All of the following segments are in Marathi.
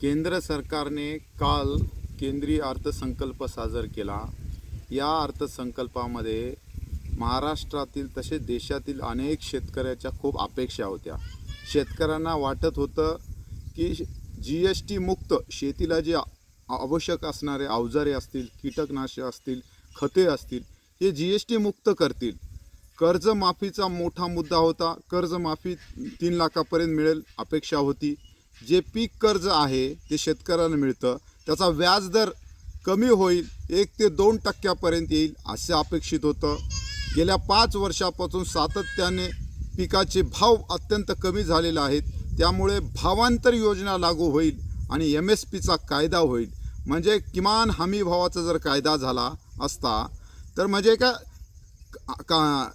केंद्र सरकारने काल केंद्रीय अर्थसंकल्प सादर केला. या अर्थसंकल्पामध्ये महाराष्ट्रातील तसेच देशातील अनेक शेतकऱ्याच्या खूप अपेक्षा होत्या. शेतकऱ्यांना वाटत होतं की जी एस टी मुक्त शेतीला जे आवश्यक असणारे अवजारे असतील कीटकनाशक असतील खते असतील हे जी एस टी मुक्त करतील. कर्जमाफीचा मोठा मुद्दा होता. कर्जमाफी तीन लाखापर्यंत मिळेल अपेक्षा होती. जे पीक कर्ज आहे ते शेतकऱ्यांना मिळतं. त्याचा व्याजदर कमी होईल एक ते दोन टक्क्यापर्यंत येईल असे अपेक्षित होतं. गेल्या पाच वर्षापासून सातत्याने पिकाचे भाव अत्यंत कमी झालेले आहेत. त्यामुळे भावांतर योजना लागू होईल आणि एम एस पीचा कायदा होईल. म्हणजे किमान हमी भावाचा जर कायदा झाला असता तर म्हणजे का का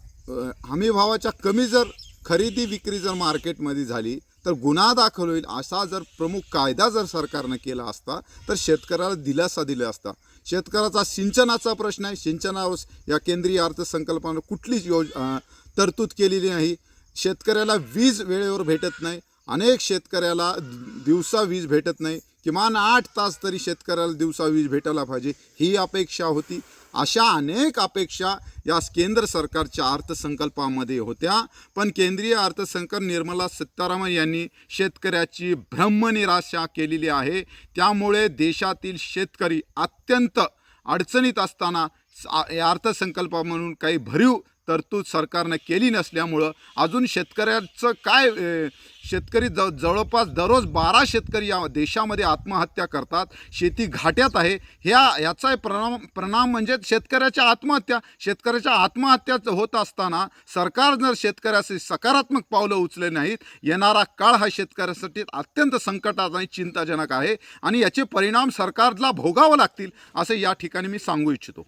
हमी भावाच्या कमी जर खरेदी विक्री जर मार्केटमध्ये झाली तर गुन्हा दाखल होईल असा जर प्रमुख कायदा जर सरकारनं केला असता तर शेतकऱ्याला दिलासा दिला असता. शेतकऱ्याचा सिंचनाचा प्रश्न आहे. सिंचनावर या केंद्रीय अर्थसंकल्पानं कुठलीच योज तरतूद केलेली नाही. शेतकऱ्याला वीज वेळेवर भेटत नाही. अनेक शेतकऱ्याला दिवसा वीज भेटत नाही. किमान आठ तास तरी शेतकऱ्याला दिवसा वीज भेटायला पाहिजे ही अपेक्षा होती. अशा अनेक अपेक्षा या केंद्र सरकारच्या अर्थसंकल्पामध्ये होत्या. पण केंद्रीय अर्थसंकल्प निर्मला सीतारामन यांनी शेतकऱ्याची ब्रह्मनिराशा केलेली आहे. त्यामुळे देशातील शेतकरी अत्यंत अडचणीत असताना अर्थसंकल्पा या म्हणून काही भरीव तरतूद सरकारनं केली नसल्यामुळं अजून शेतकऱ्याचं काय शेतकरी ज जवळपास दररोज बारा शेतकरी या देशामध्ये आत्महत्या करतात. शेती घाट्यात आहे. ह्या याचा परिणाम परिणाम म्हणजे शेतकऱ्याच्या आत्महत्या. शेतकऱ्याच्या आत्महत्या होत असताना सरकार जर शेतकऱ्याचे सकारात्मक पावलं उचले नाहीत येणारा काळ हा शेतकऱ्यासाठी अत्यंत संकटात आणि चिंताजनक आहे आणि याचे परिणाम सरकारला भोगावं लागतील असं या ठिकाणी मी सांगू इच्छितो.